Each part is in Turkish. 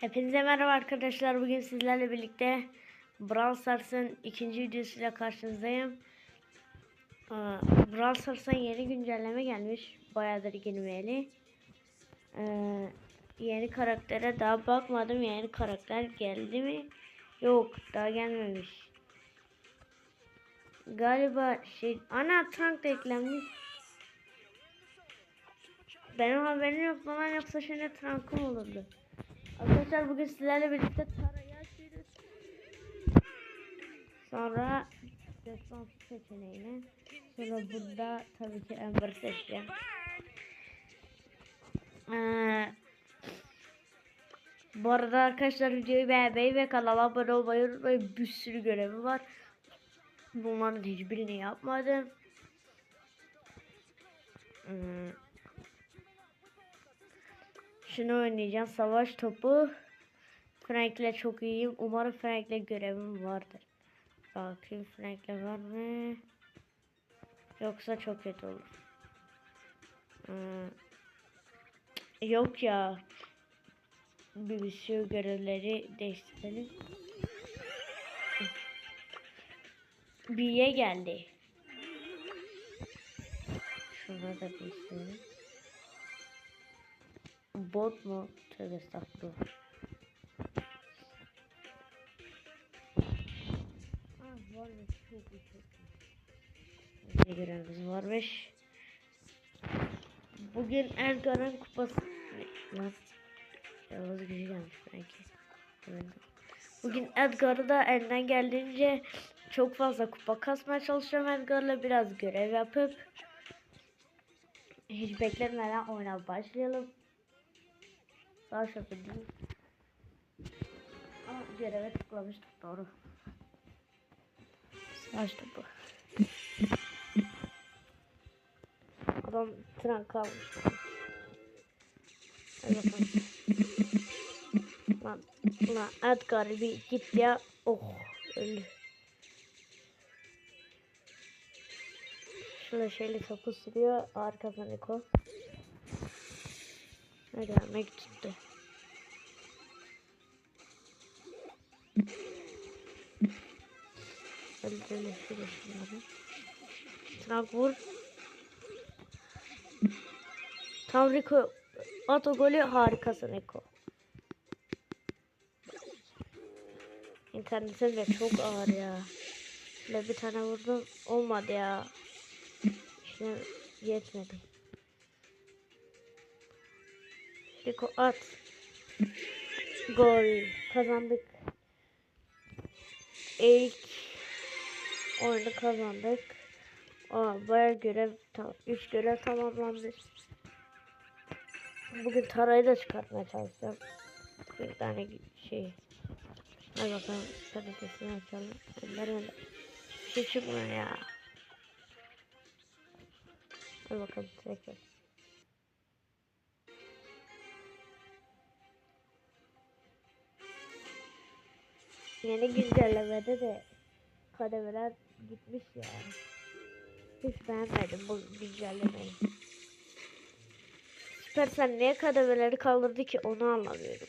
Hepinize merhaba arkadaşlar. Bugün sizlerle birlikte Brawl Stars'ın ikinci videosuyla karşınızdayım. Brawl Stars'ın yeni güncelleme gelmiş. Bayağıdır girmeyeli. Ee, yeni karaktere daha bakmadım. Yeni karakter geldi mi? Yok daha gelmemiş. Galiba şey ana tank da eklenmiş. Benim haberim yok lan yoksa şimdi tankım olurdu. Arkadaşlar bugün sizlerle birlikte tarayı açıyoruz. Sonra destans seçeneğini. Sonra burada tabii ki Ember seçeceğim. Ee, bu arada arkadaşlar videoyu beğenmeyi ve kanala abone olmayı unutmayın. Bir sürü görevi var. Bunların hiçbirini yapmadım. Hmm. Şunu oynayacağım. Savaş topu. Frank'le çok iyiyim. Umarım Frank'le görevim vardır. Bakayım Frank'le var mı? Yoksa çok kötü olur. Hmm. Yok ya. Bir görevleri değiştirelim. Biye geldi. Şurada da değiştirelim. Bot mu? Tövbe estağfurullah. Ah varmış çok iyi. Ne görevimiz varmış. Bugün Erdoğan'ın kupası... Lan. Yavuz gücü gelmiş belki. Evet. Bugün Edgar'ı da elinden geldiğince çok fazla kupa kasmaya çalışıyorum Edgar'la biraz görev yapıp hiç beklemeden oyuna başlayalım. Sağ şaka değil. Ama göreve tıklamıştık doğru. Savaş topu. Adam tren kalmış. Lan, lan Edgar bir git ya. Oh öldü. Şöyle şeyle topu sürüyor. Arkasına Niko. Ne gelmek tuttu. Öldürelim şöyle şunları. Trak vur. Tam Rico. At o golü harikasın Rico. İnternetim de çok ağır ya. Şöyle bir tane vurdum. Olmadı ya. İşte yetmedi. Rico at. Gol. Kazandık. İlk oyunu kazandık. Aa, bayağı görev, tam, üç görev tamamlandı. Bugün tarayı da çıkartmaya çalışacağım. Bir tane şey. Hadi bakalım kalitesini açalım. Nerede? Bir şey çıkmıyor ya. Hadi bakalım tekrar. Yeni güncellemede de kademeler gitmiş ya. Hiç beğenmedim bu güncellemeyi. Süpersel niye kademeleri kaldırdı ki onu anlamıyorum.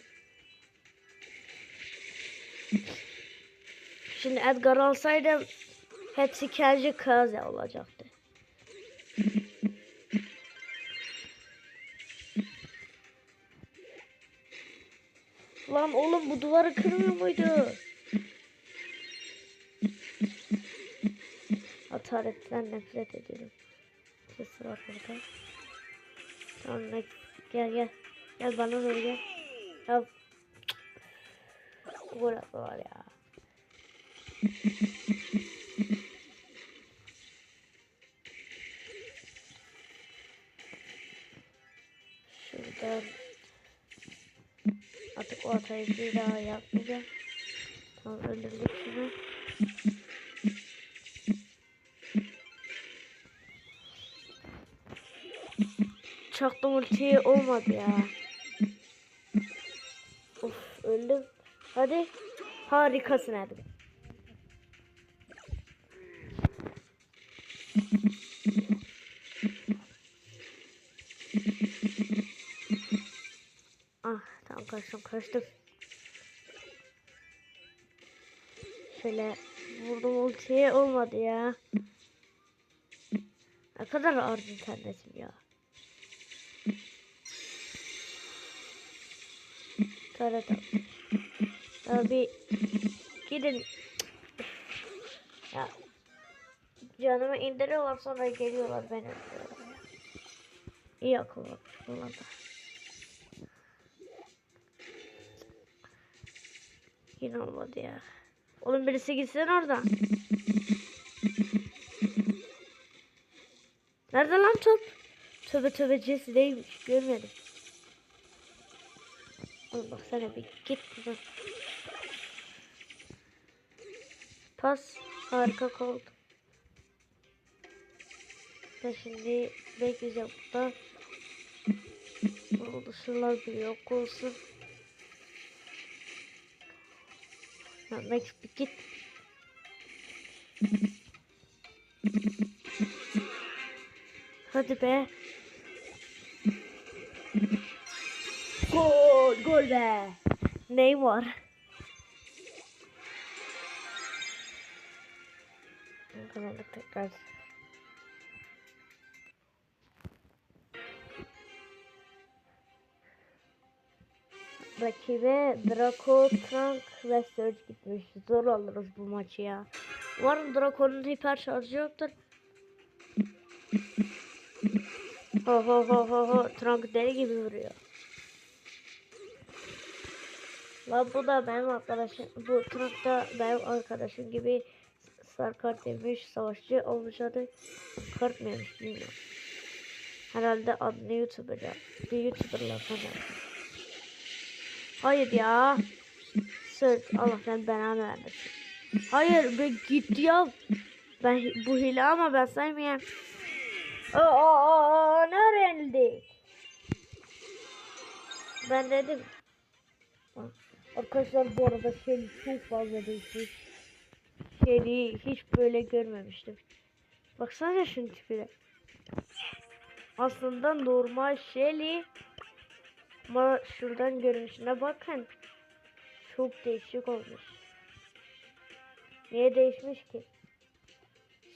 Şimdi Edgar alsaydım hepsi Kenji Kaze olacaktı. Lan oğlum bu duvarı kırmıyor muydu? Hataretten nefret ediyorum. Sesi var burada. Sonra gel gel. Gel bana doğru gel. Ya. Gol var ya. Şuradan Artık o hatayı bir daha yapmayacağım. Tamam öldürdük şunu. Çaktım ulti olmadı ya. Of öldüm. Hadi. Harikasın hadi. Ah tamam kaçtım kaçtım. Şöyle vurdum ultiye olmadı ya. Ne kadar ardın sendesin ya. Tara. Abi gidin. Ya canımı indiriyorlar sonra geliyorlar beni. İyi akıl bunlarda. Yine olmadı ya. Oğlum birisi gitsin oradan. Nerede lan top? Tövbe tövbe Jesse değilmiş. Görmedim. Oğlum baksana bir git buradan. Pas. Harika oldu. Ben şimdi bekleyeceğim burada. Oldu şunlar bir yok olsun. Ya Max bir git. Hadi be. Gol, gol be. Neymar. Kazandık tekrar. Rakibe Draco, Trunk ve Surge gitmiş. Zor alırız bu maçı ya. Umarım Draco'nun hiper şarjı yoktur. Ho ho ho ho ho. Trunk deli gibi vuruyor. La bu da benim arkadaşım. Bu Trunk da benim arkadaşım gibi sarı kart yemiş. Savaşçı olmuş adı. Kart mı yemiş bilmiyorum. Herhalde adını YouTuber ya. Bir YouTuber'la falan. Hayır ya. Söz Allah sen belanı vermesin. Hayır be git ya. Ben bu hile ama ben saymayayım. Aa, aa, aa, ne öğrendik? Ben dedim. Arkadaşlar bu arada Shelly çok fazla değişmiş. Shelly'i hiç böyle görmemiştim. Baksana şunun tipine. Aslında normal Shelly ama şuradan görünüşüne bakın. Çok değişik olmuş. Niye değişmiş ki?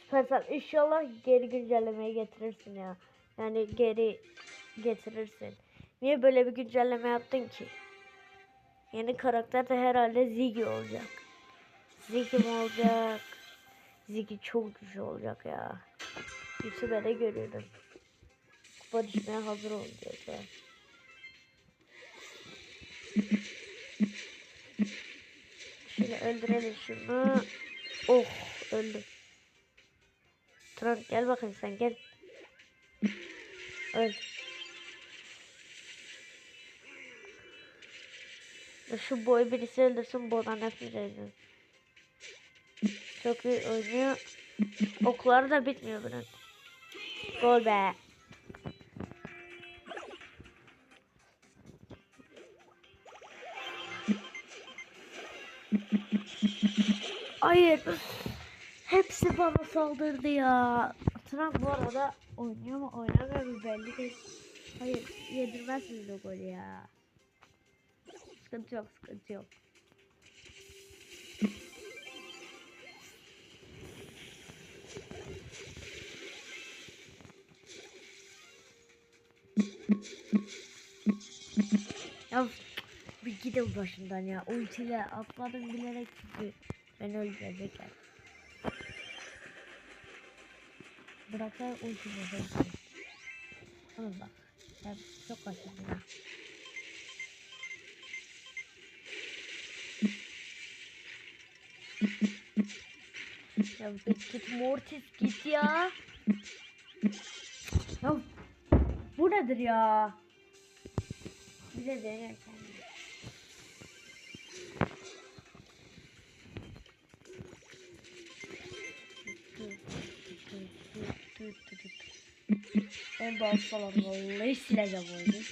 Süpersel inşallah geri güncellemeyi getirirsin ya. Yani geri getirirsin. Niye böyle bir güncelleme yaptın ki? Yeni karakter de herhalde Ziggy olacak. Ziggy olacak? Ziggy çok güçlü olacak ya. YouTube'da görüyorum. Kupa düşmeye hazır olacak ya. Şöyle öldürelim şunu. Oh öldü. Trump gel bakayım sen gel. Öl. Şu boy birisi öldürsün boydan nefret ediyorum. Çok iyi oynuyor. Okları da bitmiyor bunun. Gol be. Hayır. Hepsi bana saldırdı ya. Trump bu arada oynuyor mu oynamıyor mu belli değil. Hayır yedirmezsiniz o golü ya. Sıkıntı yok sıkıntı yok. Ya bir gidin başından ya. Ultiyle atladım bilerek çünkü beni öldürecekler. Bıraklar ultiyle öldürecek. Oğlum bak. Ben çok kaçırdım ya. Git git Mortis git ya. Ya bu nedir ya? Bir de denerken. Ben de hastalandım. Vallahi sileceğim oyunu.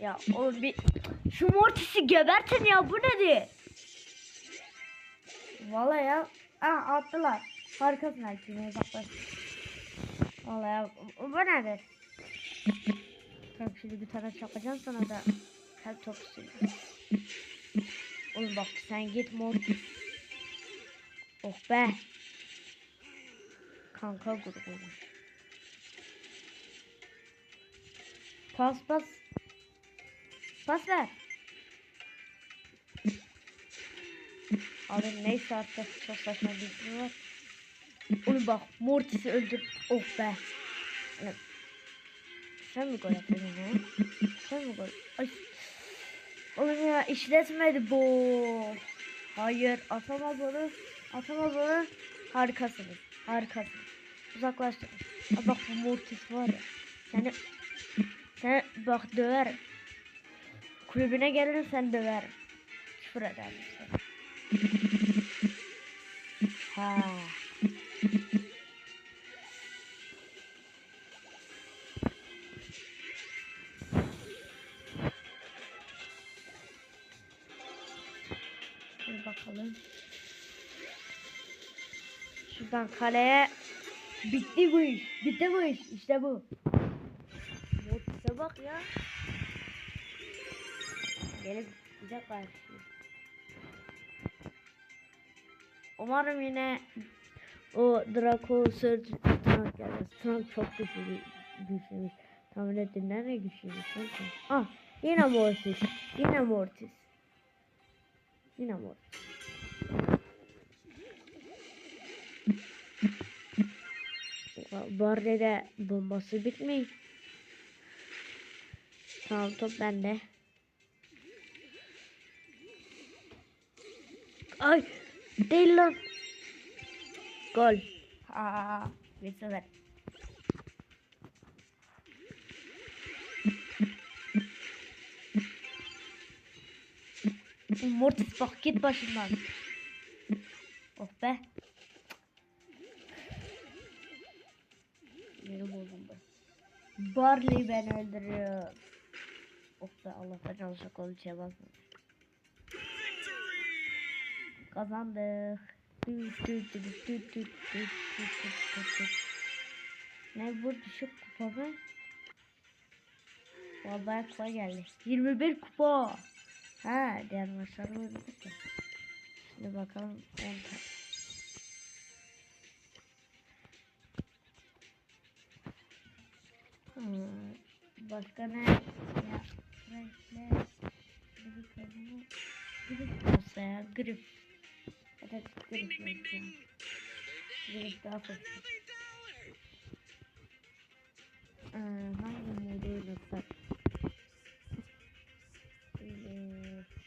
Ya oğlum bir şu Mortis'i gebertin ya bu nedir? Vallahi ya. Aa attılar. Harikasın herkese uzaklaş. Vallahi. Bu nedir? Tamam şimdi bir tane çakacağım sana da kalp topu sürüyor. Oğlum bak sen git Mortis. Oh be. Kanka grubuymuş. Pas pas. Pas ver. Abi neyse artık çok saçma bir şey var. Onu bak Mortis'i öldür. Oh be. Lan, Sen mi gol atıyorsun ha? Sen mi gol? Ay. Oğlum ya işletmedi bu. Hayır atamaz onu. Atamaz onu. Harikasınız. Harikasınız. Uzaklaştırın. Aa, bak bu Mortis var ya. Seni sen bak döverim. Kulübüne gelirim sen döverim. Küfür ederim sana. Ha. Bir bakalım. Şuradan kaleye bitti bu iş. Bitti bu iş. İşte bu. Mortis'e bak ya. Gelip bize karşılıyor. Umarım yine o Draco Surge Trump gelmez. Trump çok güçlü güçlüymüş. Tahmin ettin nereye güçlüymüş? Ah yine Mortis. Yine Mortis. Yine Mortis. Barrede bombası bitmiyor. Tamam top bende. Ay değil lan. Gol. Aa, bir sefer. Mortis bak git başımdan. Oh be. Oğlum ben. Barley ben öldürüyor. Oh be Allah'tan çalışacak olduğu düt. Ne bu düşük kupa mı? Vallahi kupa geldi. 21 kupa. Ha diğer maçları oynadık ya. Şimdi bakalım 10 tane. Hmm, başka ne? Ya renkler. Grip kazanı. Grip olsa ya grip. Atatürk görüşmek üzere. Görüş daha fazla. Ee, hangi modu yoksa?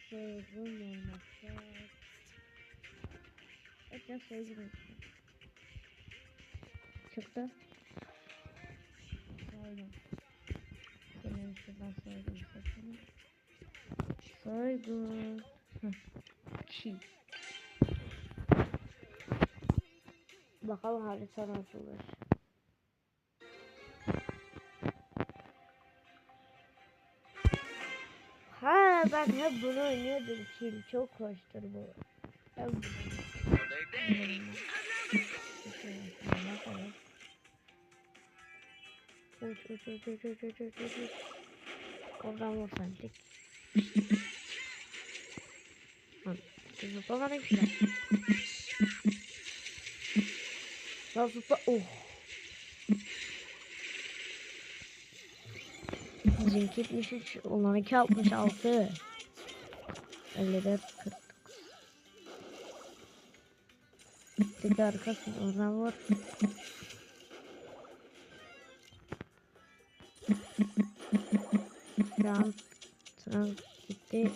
Şey, bu olmazsa... Evet, söyleyeyim. Çıktı. Soydum. Benim şuradan soydum sesini. Soydum. Çiğ. Bakalım harita nasıl olur. Ha ben hep bunu oynuyordum. Çiğ çok hoştur bu. Bunu. Uç uç uç uç uç uç uç uç uç. Oradan vursan tek. Zıplamadım Fazla oh. Zinc 73, onlar 2 66. 54 40. Bir de arkasını oradan vur. Şu an gitti.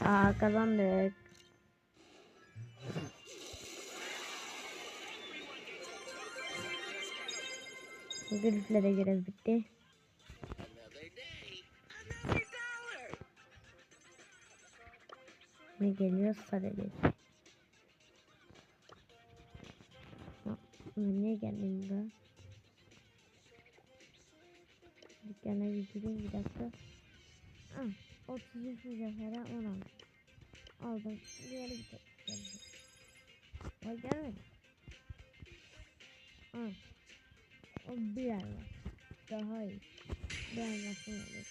Aa kazandık. Griflere görev bitti. Ne geliyor sadece. Niye geldim ben? Dükkana bir gireyim bir dakika. Ah, 33 mücevhere 10 aldım. Aldım. Diğeri bir tek geldi. O gelmedi. Ah. O bir yer var. Daha iyi. Ben nasıl olur?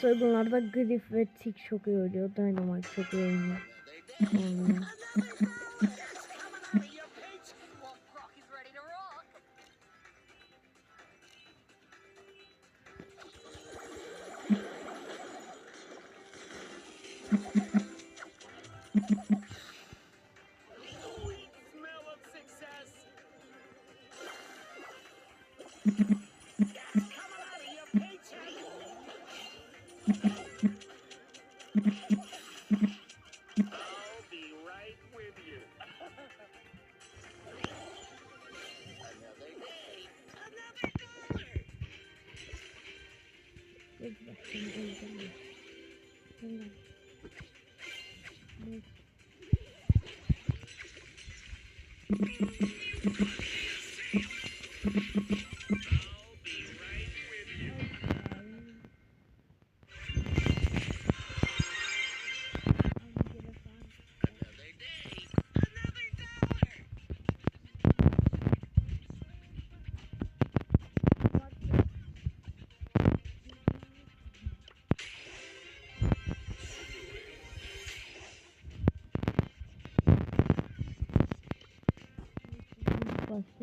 Soygunlarda Griff ve Tick çok iyi ölüyor. Dynamite çok iyi ölüyor. Hadi bakayım, öldürme. Öldürme. Evet. Another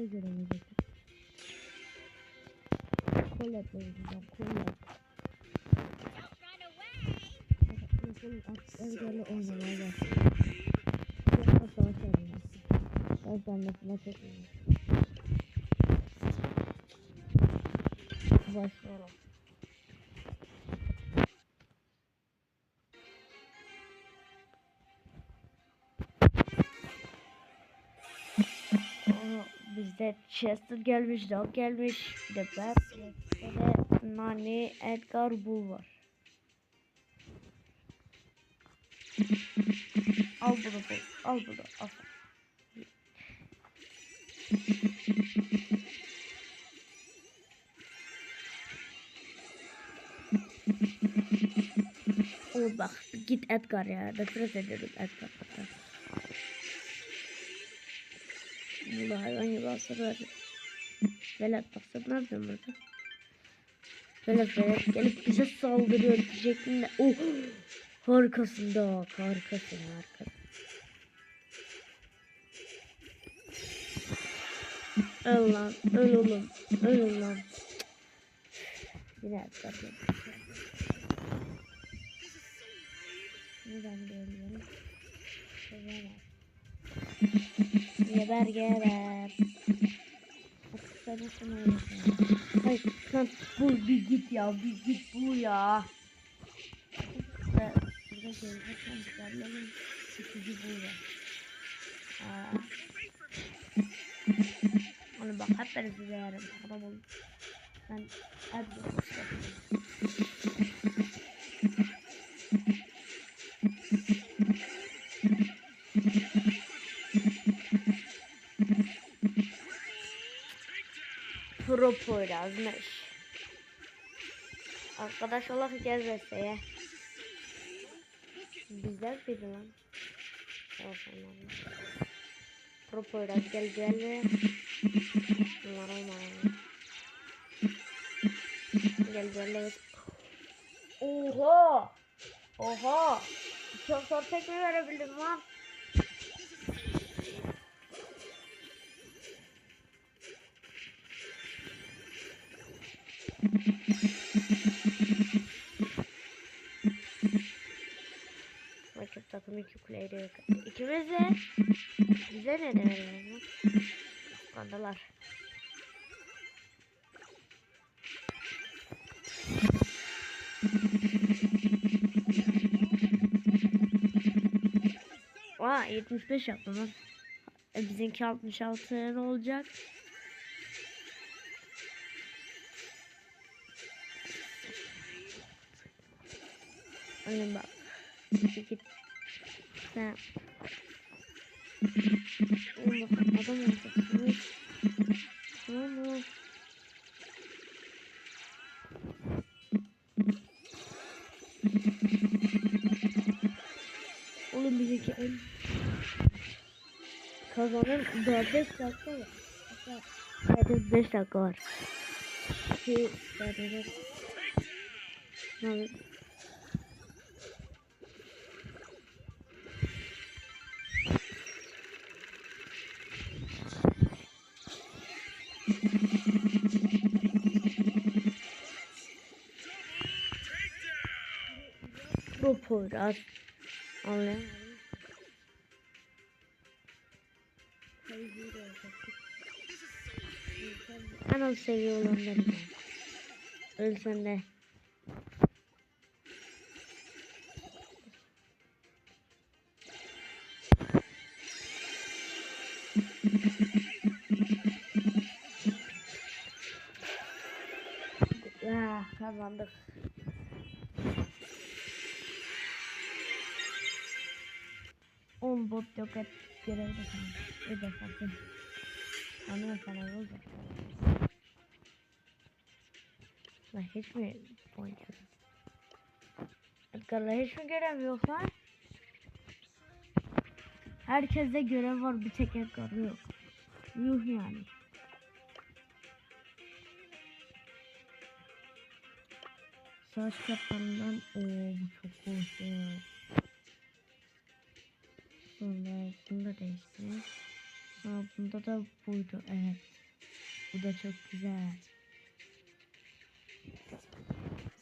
Başta göremeyecek. Collab oynayacağım. Collab. Nasıl evlerle oynamaya başladım. Çok da savaş oynayacağım. Ben mesela çok iyi. Başlayalım. Bizde Chester gelmiş, Dog gelmiş. Bir de bir de Nani, Edgar, Bull var. al bunu al bunu, al. Oğlum bak git Edgar ya. Nefret ediyorum Edgar'dan. Bunu hayvan gibi asırlar. Velat baksana ne yapıyorsun burada? Velat Velat gelip bize saldırıyor diyecektim de. Oh! Harikasın da harikasın harikasın. Öl lan öl oğlum öl lan. Yine geldi. Neden görüyorum? Geber. Geber geber. Sen nasıl oynasın? Hayır sen bu bir git ya bir git bu ya. Burada gelecek konserlerin sıkıcı bu ya. Aa. Onu bak hep ben size yarım. Adam olun. Ben Edgar Pro Poyraz'mış. Arkadaş olarak gel Vesta'ya. Güzel biri lan. Olsun lan. Pro Poyraz gel gel Bunlar olmalı. Gel gel. Oha! Oha! Çok zor tekme verebildim lan. Rakip takım iki kuleyi de yok. İkimiz de bize ne demeliler lan? Kandalar. Aa 75 yaptım lan. E, bizimki 66 ne olacak? Oğlum bak. Git. Sen. Oğlum bak adam olacaksın. Tamam mı? Oğlum bizimki en kazanır 4-5 dakika var. Zaten 5 dakika var. Ki zaten Bu Poyraz. Anlayamadım. En az seviye olanlarım. De. Kazandık. On bot yok et görevde kalmış. Bir de sakın. Anlıyorum sana olacak. Lan hiç mi oynuyorum? Edgar'la hiç mi görev yok lan? Herkeste görev var bir tek Edgar'da yok. Yuh yani. Savaş kaplarından ooo bu çok hoş ya. Sonra bunu da değiştir. Sonra bunda da buydu evet. Bu da çok güzel.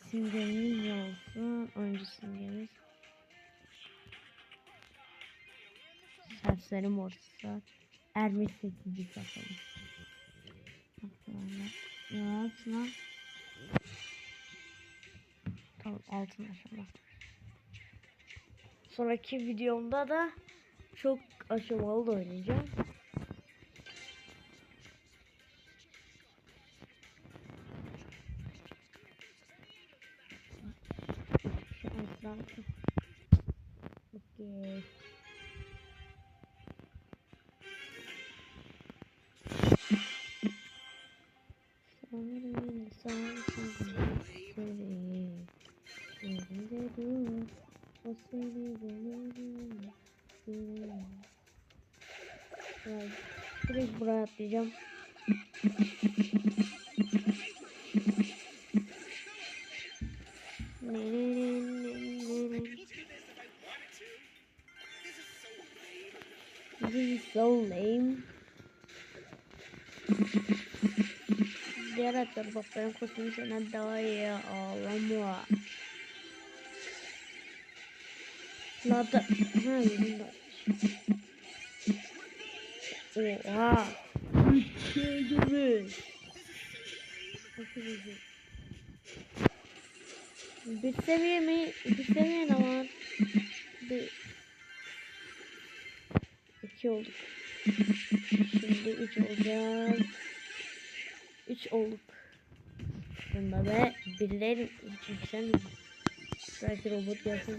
Simgemiz ne olsun? Oyuncu simgemiz. Serseri morsa. Ermiş 8 yapalım. Bakalım. Ne yapsın lan? Tamam altın aşama. Sonraki videomda da çok aşamalı da oynayacağım. Sorry, This is so lame. Diğer kostümüm senden daha iyi ağlama. Lada. Ha. Oha. Üç şey gibi. Bir seviye mi? Bir seviye ne var? Bir. İki olduk. Şimdi üç olacağız. Üç olduk. Bunda ve birileri hiç yükselmiyor. Belki robot gelsin.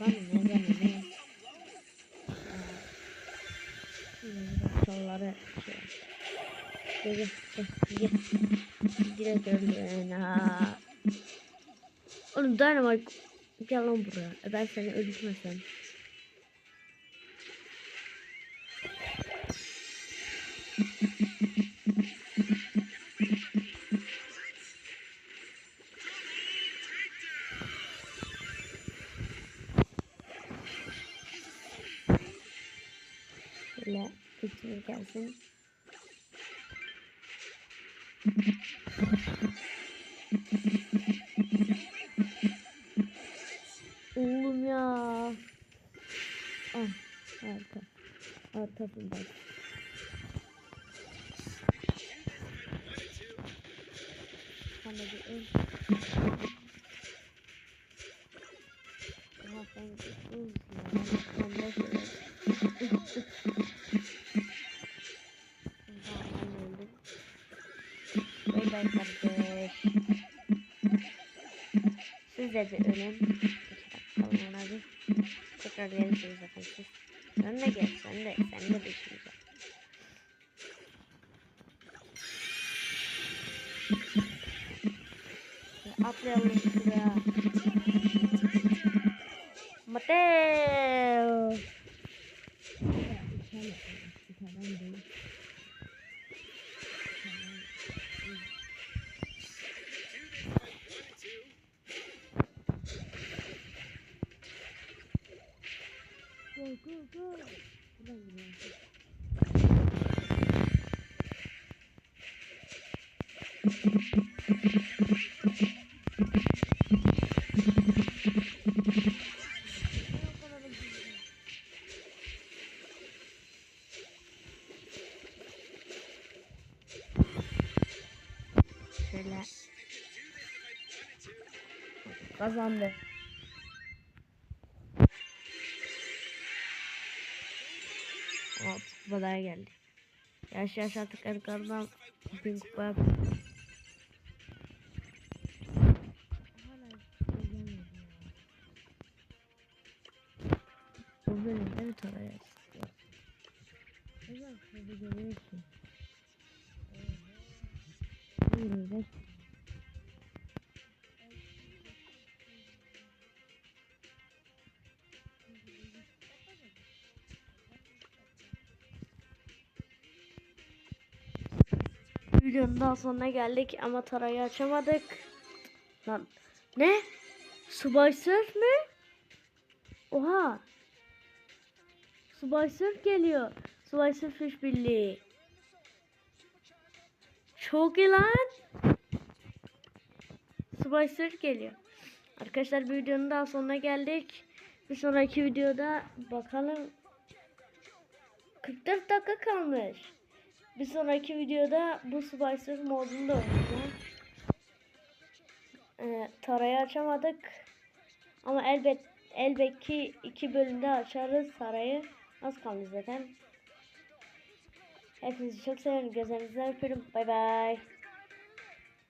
Bana ne bana ne? Çalları şey. Direkt öldün ha. Oğlum Dynamite gel lan buraya. E Ben seni öldürmesem. bakın. Bay bay kardeş. Siz de bir ölün. İki dakika kalın ona bir. Tekrar gelirsiniz zaten siz. Sen de gel sen de. Sen de düşüneceksin. Atlayalım şuraya. Mateo. Kazandı. Alt kupalar geldi. Yaş yaş artık Erkan'dan bin kupa yap- Videonun daha sonuna geldik ama tarayı açamadık. Lan ne? Subay Surf mü? Oha. Subay Surf geliyor. Subay Surf işbirliği. Çok iyi lan. Subay Surf geliyor. Arkadaşlar bir videonun daha sonuna geldik. Bir sonraki videoda bakalım 44 dakika kalmış. Bir sonraki videoda bu Subay Surf modunu da oynayacağım. Ee, tarayı açamadık. Ama elbet elbet ki iki bölümde açarız sarayı. Az kaldı zaten. Hepinizi çok seviyorum. Gözlerinizden öpüyorum. Bay bay.